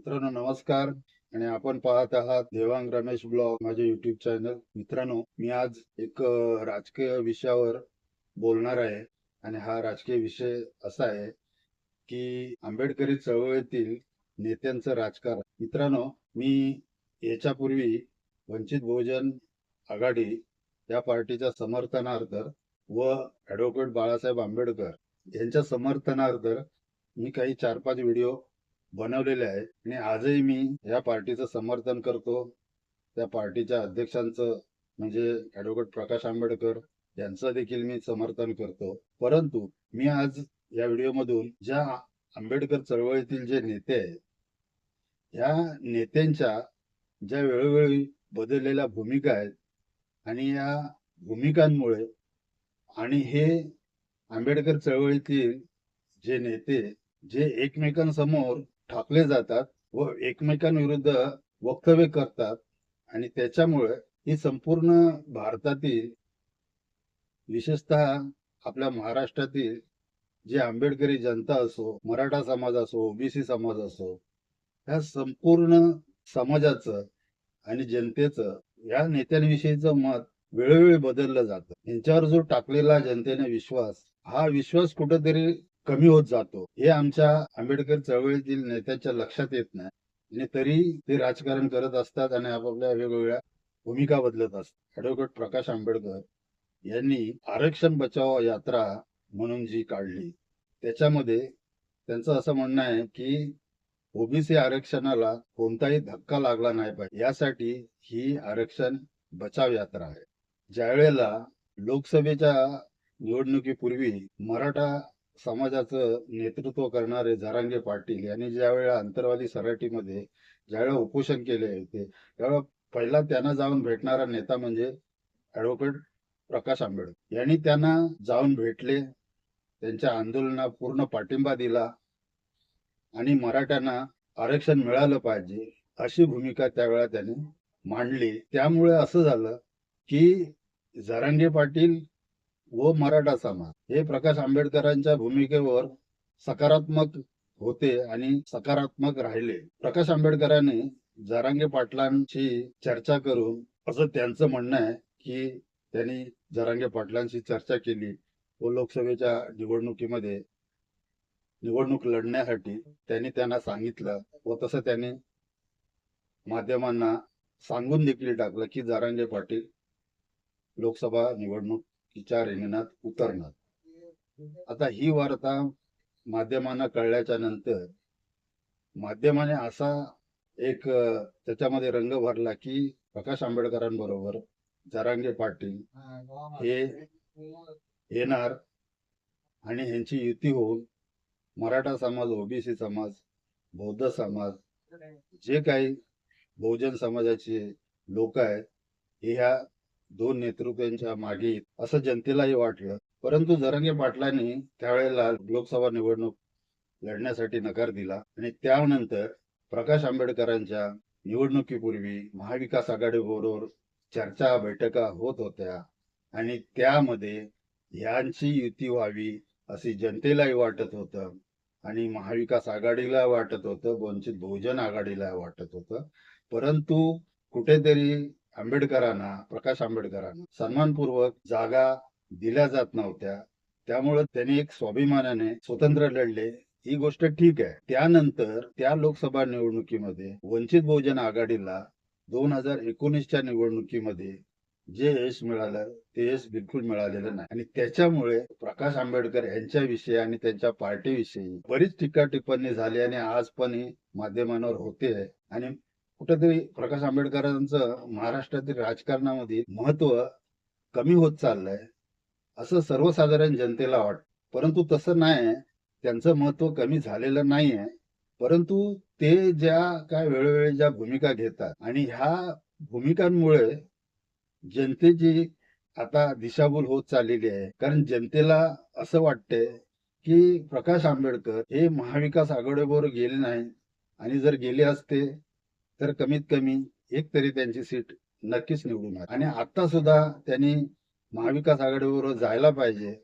मित्रांनो नमस्कार. आणि आपण पाहत आहात देवांग रमेश ब्लॉग माझे युट्यूब चॅनल मित्रांनो मी आज एक राजकीय विषयावर बोलणार आहे. आणि हा राजकीय विषय असा आहे की आंबेडकरी चळवळीतील नेत्यांचं राजकारण. मित्रांनो मी याच्यापूर्वी वंचित बहुजन आघाडी या पार्टीच्या समर्थनार्थ व ऍडव्होकेट बाळासाहेब आंबेडकर यांच्या समर्थनार्थ मी काही चार पाच व्हिडिओ बनवलेले आहेत आणि आजही मी या पार्टीचं समर्थन करतो. त्या पार्टीच्या अध्यक्षांचं म्हणजे ॲडव्होकेट प्रकाश आंबेडकर यांचं देखील मी समर्थन करतो. परंतु मी आज या व्हिडिओमधून ज्या आंबेडकर चळवळीतील जे नेते आहेत या नेत्यांच्या ज्या वेळोवेळी बदललेल्या भूमिका आहेत आणि या भूमिकांमुळे आणि हे आंबेडकर चळवळीतील जे नेते जे एकमेकांसमोर ठाकले जातात व एकमेकांविरुद्ध वक्तव्य करतात आणि त्याच्यामुळे ही संपूर्ण भारतातील विशेषतः आपल्या महाराष्ट्रातील जे आंबेडकरी जनता असो मराठा समाज असो ओबीसी समाज असो ह्या संपूर्ण समाजाचं आणि जनतेचं या नेत्यांविषयीचं मत वेळोवेळी बदललं जातं. यांच्यावर जो टाकलेला जनतेने विश्वास हा विश्वास कुठेतरी कमी होत जातो. हे आमच्या आंबेडकर चळवळीतील नेत्यांच्या लक्षात येत नाही. आणि तरी ते राजकारण करत असतात आणि आपापल्या वेगवेगळ्या भूमिका बदलत असतात. ऍडव्होकेट प्रकाश आंबेडकर यांनी आरक्षण बचाव यात्रा म्हणून जी काढली त्याच्यामध्ये त्यांचं असं म्हणणं आहे की ओबीसी आरक्षणाला कोणताही धक्का लागला नाही पाहिजे. यासाठी ही आरक्षण बचाव यात्रा आहे. ज्या वेळेला लोकसभेच्या निवडणुकीपूर्वी मराठा समाजाचं नेतृत्व करणारे जारांगे पाटील यांनी ज्यावेळेला अंतरवादी सराटीमध्ये ज्यावेळेला उपोषण केले होते त्यावेळेला पहिला त्यांना जाऊन भेटणारा नेता म्हणजे ऍडव्होकेट प्रकाश आंबेडकर. यांनी त्यांना जाऊन भेटले त्यांच्या आंदोलनाला पूर्ण पाठिंबा दिला आणि मराठ्यांना आरक्षण मिळालं पाहिजे अशी भूमिका त्यावेळेला त्याने मांडली. त्यामुळे असं झालं की जरांगे पाटील व मराठा समाज. हे प्रकाश आंबेडकरांच्या भूमिकेवर सकारात्मक होते आणि सकारात्मक राहिले. प्रकाश आंबेडकरांनी जरांगे पाटलांशी चर्चा करून असं त्यांचं म्हणणं आहे की त्यांनी जरांगे पाटलांशी चर्चा केली व लोकसभेच्या निवडणुकीमध्ये निवडणूक लढण्यासाठी त्यांनी त्यांना सांगितलं व तसं त्यांनी माध्यमांना सांगून देखील टाकलं की जरांगे पाटील लोकसभा निवडणूक तिच्या रिंगणात उतरणार. आता ही वार्ता माध्यमांना कळल्याच्या नंतर माध्यमाने असा एक त्याच्यामध्ये रंग भरला की प्रकाश आंबेडकरांबरोबर जरांगे पाटील हे येणार आणि ह्यांची युती होऊन मराठा समाज ओबीसी समाज बौद्ध समाज जे काही बहुजन समाजाचे लोक आहेत हे ह्या दोन नेतृत्वांच्या मागे असं जनतेलाही वाटलं. परंतु जरंगे पाटलांनी त्यावेळेला लोकसभा निवडणूक लढण्यासाठी नकार दिला आणि त्यानंतर प्रकाश आंबेडकरांच्या निवडणुकीपूर्वी महाविकास आघाडीबरोबर चर्चा बैठका होत होत्या आणि त्यामध्ये यांची युती व्हावी असे जनतेलाही वाटत होतं आणि महाविकास आघाडीला वाटत होतं वंचित बहुजन आघाडीला वाटत होतं. परंतु कुठेतरी आंबेडकरांना प्रकाश आंबेडकरांना सन्मानपूर्वक जागा दिल्या जात नव्हत्या. त्यामुळे त्यांनी एक स्वाभिमानाने स्वतंत्र लढले. ही गोष्ट ठीक आहे. त्यानंतर त्या लोकसभा निवडणुकीमध्ये वंचित बहुजन आघाडीला दोन हजार एकोणीसच्या निवडणुकीमध्ये जे यश मिळालं ते यश बिलकुल मिळालेलं नाही. आणि त्याच्यामुळे प्रकाश आंबेडकर यांच्याविषयी आणि त्यांच्या पार्टीविषयी बरीच टीका टिप्पणी झाली आणि आज पण ही माध्यमांवर होते. आहे आणि कुठेतरी प्रकाश आंबेडकरांचं महाराष्ट्रातील राजकारणामध्ये महत्त्व कमी होत चाललंय असं सर्वसाधारण जनतेला वाटतं. परंतु तसं नाही त्यांचं महत्त्व कमी झालेलं नाही आहे परंतु ते ज्या काय वेळोवेळी ज्या भूमिका घेतात आणि ह्या भूमिकांमुळे जनतेची आता दिशाभूल होत चाललेली आहे. कारण जनतेला असं वाटतंय की प्रकाश आंबेडकर हे महाविकास आघाडीबरोबर गेले नाही आणि जर गेले असते तर कमीत कमी एक तरी त्यांची सीट नक्कीच निवडून आणि आता सुद्धा त्यांनी महाविकास आघाडीवर जायला पाहिजे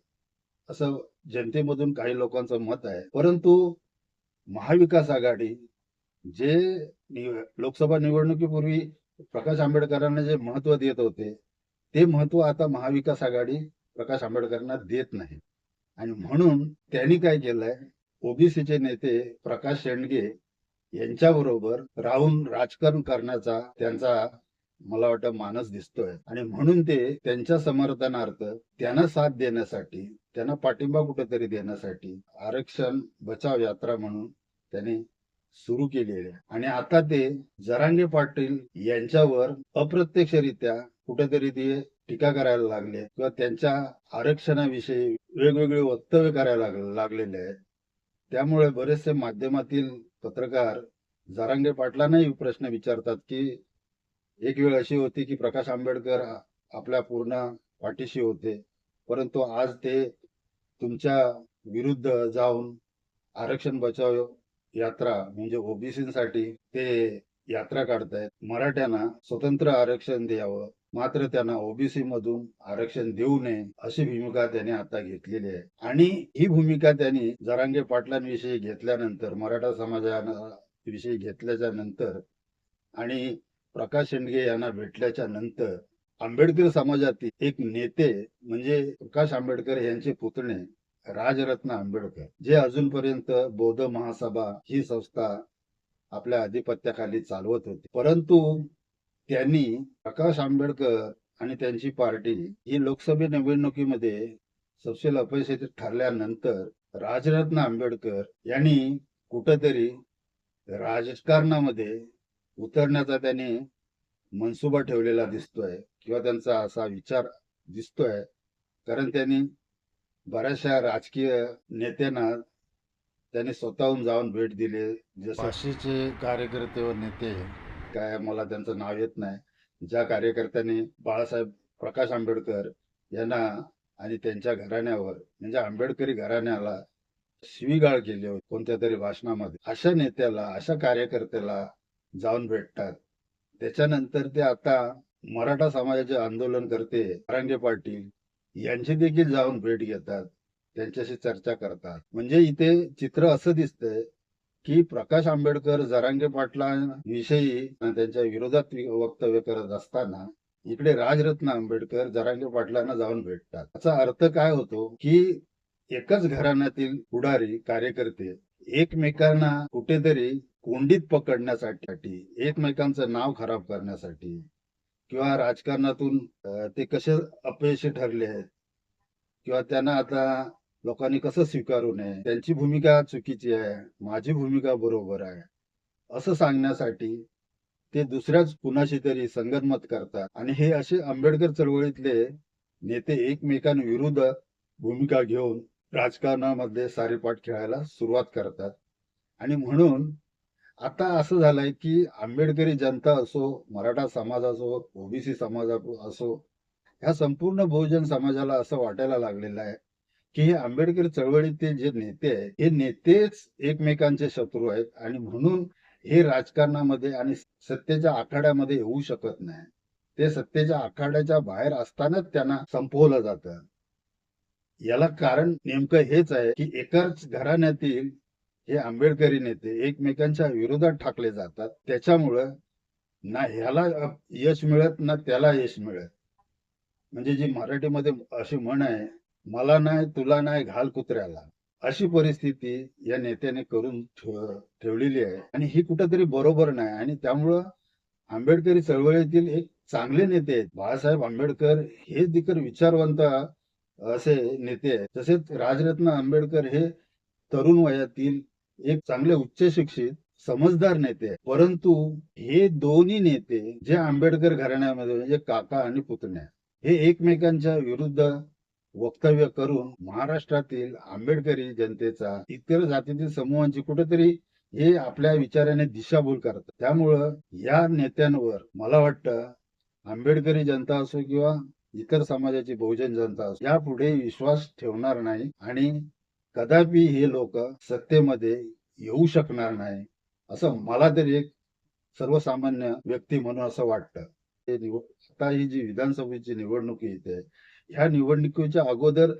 असं जनतेमधून काही लोकांचं मत आहे. परंतु महाविकास आघाडी जे लोकसभा निवडणुकीपूर्वी प्रकाश आंबेडकरांना जे महत्त्व देत होते ते महत्त्व आता महाविकास आघाडी प्रकाश आंबेडकरांना देत नाही. आणि म्हणून त्यांनी काय केलंय? ओबीसीचे नेते प्रकाश शेंडगे यांच्याबरोबर राहून राजकारण करण्याचा त्यांचा मला वाटतं मानस दिसतोय. आणि म्हणून ते त्यांच्या समर्थनार्थ त्यांना साथ देण्यासाठी त्यांना पाठिंबा कुठेतरी देण्यासाठी आरक्षण बचाव यात्रा म्हणून त्यांनी सुरू केलेली आहे. आणि आता ते जरांगे पाटील यांच्यावर अप्रत्यक्षरित्या कुठेतरी ते टीका करायला लागले किंवा त्यांच्या आरक्षणाविषयी वेगवेगळे वक्तव्य करायला लागलेले आहेत. त्यामुळे बरेचसे माध्यमातील पत्रकार जारांगे पाटलांनाही प्रश्न विचारतात की एक वेळ अशी होती की प्रकाश आंबेडकर आपल्या पूर्ण पाठीशी होते परंतु आज ते तुमच्या विरुद्ध जाऊन आरक्षण बचाव यात्रा म्हणजे ओबीसीसाठी ते यात्रा काढतायत. मराठ्यांना स्वतंत्र आरक्षण द्यावं. मात्र त्यांना ओबीसी मधून आरक्षण देऊ नये अशी भूमिका त्यांनी आता घेतलेली आहे. आणि ही भूमिका त्यांनी जरांगे पाटलांविषयी घेतल्यानंतर मराठा समाजाविषयी घेतल्याच्या नंतर आणि प्रकाश शेंडगे यांना भेटल्याच्या नंतर आंबेडकर समाजातील एक नेते म्हणजे प्रकाश आंबेडकर यांचे पुतणे राजरत्न आंबेडकर जे अजूनपर्यंत बौद्ध महासभा ही संस्था आपल्या अधिपत्याखाली चालवत होती. परंतु त्यांनी प्रकाश आंबेडकर आणि त्यांची पार्टी ही लोकसभा निवडणुकीमध्ये सबसेल अपयशी ठरल्यानंतर राजरत्न आंबेडकर यांनी कुठंतरी राजकारणामध्ये उतरण्याचा त्यांनी मनसुबा ठेवलेला दिसतोय किंवा त्यांचा असा विचार दिसतोय. कारण त्यांनी बऱ्याचशा राजकीय नेत्यांना त्यांनी स्वतःहून जाऊन भेट दिली. जसं कार्यकर्ते व नेते काय मला त्यांचं नाव येत नाही. ज्या कार्यकर्त्यांनी बाळासाहेब प्रकाश आंबेडकर यांना आणि त्यांच्या घराण्यावर म्हणजे आंबेडकरी घराण्याला शिवीगाळ केली होती कोणत्या तरी भाषणामध्ये. अशा नेत्याला अशा कार्यकर्त्याला जाऊन भेटतात. त्याच्यानंतर ते आता मराठा समाजाचे आंदोलन करते रांगे पाटील यांची देखील जाऊन भेट घेतात. त्यांच्याशी चर्चा करतात. म्हणजे इथे चित्र असं दिसतंय की प्रकाश आंबेडकर जरांगे पाटलांविषयी त्यांच्या विरोधात वक्तव्य करत असताना इकडे राजरत्न आंबेडकर जरांगे पाटलांना जाऊन भेटतात. याचा अर्थ काय होतो की एकच घराण्यातील पुढारी कार्यकर्ते एकमेकांना कुठेतरी कोंडीत पकडण्यासाठी एकमेकांचं नाव खराब करण्यासाठी किंवा राजकारणातून ते कसे अपयशी ठरले आहेत किंवा त्यांना आता लोकांनी कसं स्वीकारू नये त्यांची भूमिका चुकीची आहे माझी भूमिका बरोबर आहे. असं सांगण्यासाठी ते दुसऱ्याच कुणाशी तरी संगनमत करतात. आणि हे असे आंबेडकर चळवळीतले नेते एकमेकांविरुद्ध भूमिका घेऊन राजकारणामध्ये सारेपाठ खेळायला सुरुवात करतात. आणि म्हणून आता असं झालंय की आंबेडकरी जनता असो मराठा समाज असो ओबीसी समाज असो ह्या संपूर्ण बहुजन समाजाला असं वाटायला लागलेलं आहे. की हे आंबेडकर चळवळीतील जे नेते आहेत हे नेतेच एकमेकांचे शत्रू आहेत आणि म्हणून हे राजकारणामध्ये आणि सत्तेच्या आखाड्यामध्ये येऊ शकत नाही. ते सत्तेच्या आखाड्याच्या बाहेर असतानाच त्यांना संपवलं जातं. याला कारण नेमकं हेच आहे की एकाच घराण्यातील हे आंबेडकरी नेते एकमेकांच्या विरोधात ठाकले जातात. त्याच्यामुळं ना ह्याला यश मिळत ना त्याला यश मिळत. म्हणजे जी मराठीमध्ये अशी म्हण आहे मला नाही तुला नाही घाल कुत्र्याला. अशी परिस्थिती या नेत्याने करून ठेवलेली आहे. आणि ही कुठेतरी बरोबर नाही. आणि त्यामुळं आंबेडकरी चळवळीतील एक चांगले नेते आहेत. बाळासाहेब आंबेडकर हे देखील विचारवंत असे नेते आहेत. तसेच राजरत्न आंबेडकर हे तरुण वयातील एक चांगले उच्च शिक्षित समजदार नेते आहेत. परंतु हे दोन्ही नेते जे आंबेडकर घराण्यामध्ये म्हणजे काका आणि पुतण्या हे एकमेकांच्या विरुद्ध वक्तव्य करून महाराष्ट्रातील आंबेडकरी जनतेचा इतर जातीतील समूहांची कुठेतरी हे आपल्या विचाराने दिशाभूल करतात. त्यामुळं या नेत्यांवर मला वाटतं आंबेडकरी जनता असो किंवा इतर समाजाची बहुजन जनता असो यापुढे विश्वास ठेवणार नाही आणि कदापि हे लोक सत्तेमध्ये येऊ शकणार नाही असं मला तरी एक सर्वसामान्य व्यक्ती म्हणून असं वाटतं. आता ही जी विधानसभेची निवडणूक येते ह्या निवडणुकीच्या अगोदर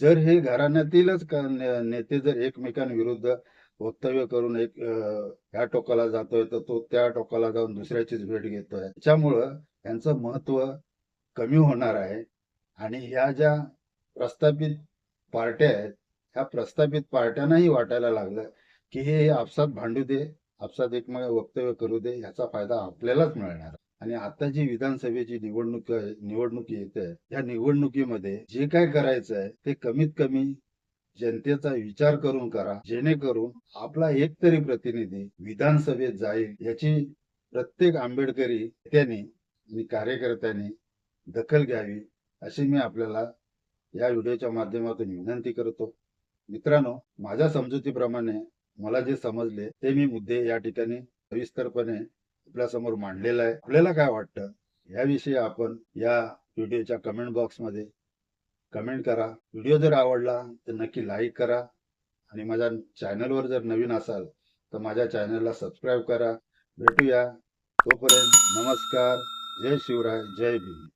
जर हे घराण्यातीलच नेते जर एकमेकांविरुद्ध वक्तव्य करून एक ह्या टोकाला जातोय तर तो त्या टोकाला जाऊन दुसऱ्याचीच भेट घेतोय. त्याच्यामुळं यांचं महत्त्व कमी होणार आहे. आणि ह्या ज्या प्रस्थापित पार्ट्या आहेत ह्या प्रस्थापित पार्ट्यांनाही वाटायला लागलं की हे आपसात भांडू दे आपसात एकमेक वक्तव्य करू दे ह्याचा फायदा आपल्यालाच मिळणार आणि आता जी विधानसभेची निवडणूक निवडणूक येते या निवडणुकीमध्ये जे काय करायचं आहे ते कमीत कमी जनतेचा विचार करून करा. जेणेकरून आपला एक तरी प्रतिनिधी विधानसभेत जाईल याची प्रत्येक आंबेडकरी नेत्याने आणि कार्यकर्त्यांनी दखल घ्यावी अशी मी आपल्याला या व्हिडिओच्या माध्यमातून विनंती करतो. मित्रांनो माझ्या समजुतीप्रमाणे मला जे समजले ते मी मुद्दे या ठिकाणी सविस्तरपणे आपल्यासमोर मांडलेलं आहे. आपल्याला काय वाटतं? याविषयी आपण या व्हिडिओच्या कमेंट बॉक्समध्ये कमेंट करा. व्हिडिओ जर आवडला तर नक्की लाईक करा. आणि माझ्या चॅनलवर जर नवीन असाल तर माझ्या चॅनलला सबस्क्राईब करा. भेटूया. तोपर्यंत नमस्कार. जय शिवराय. जय भीम.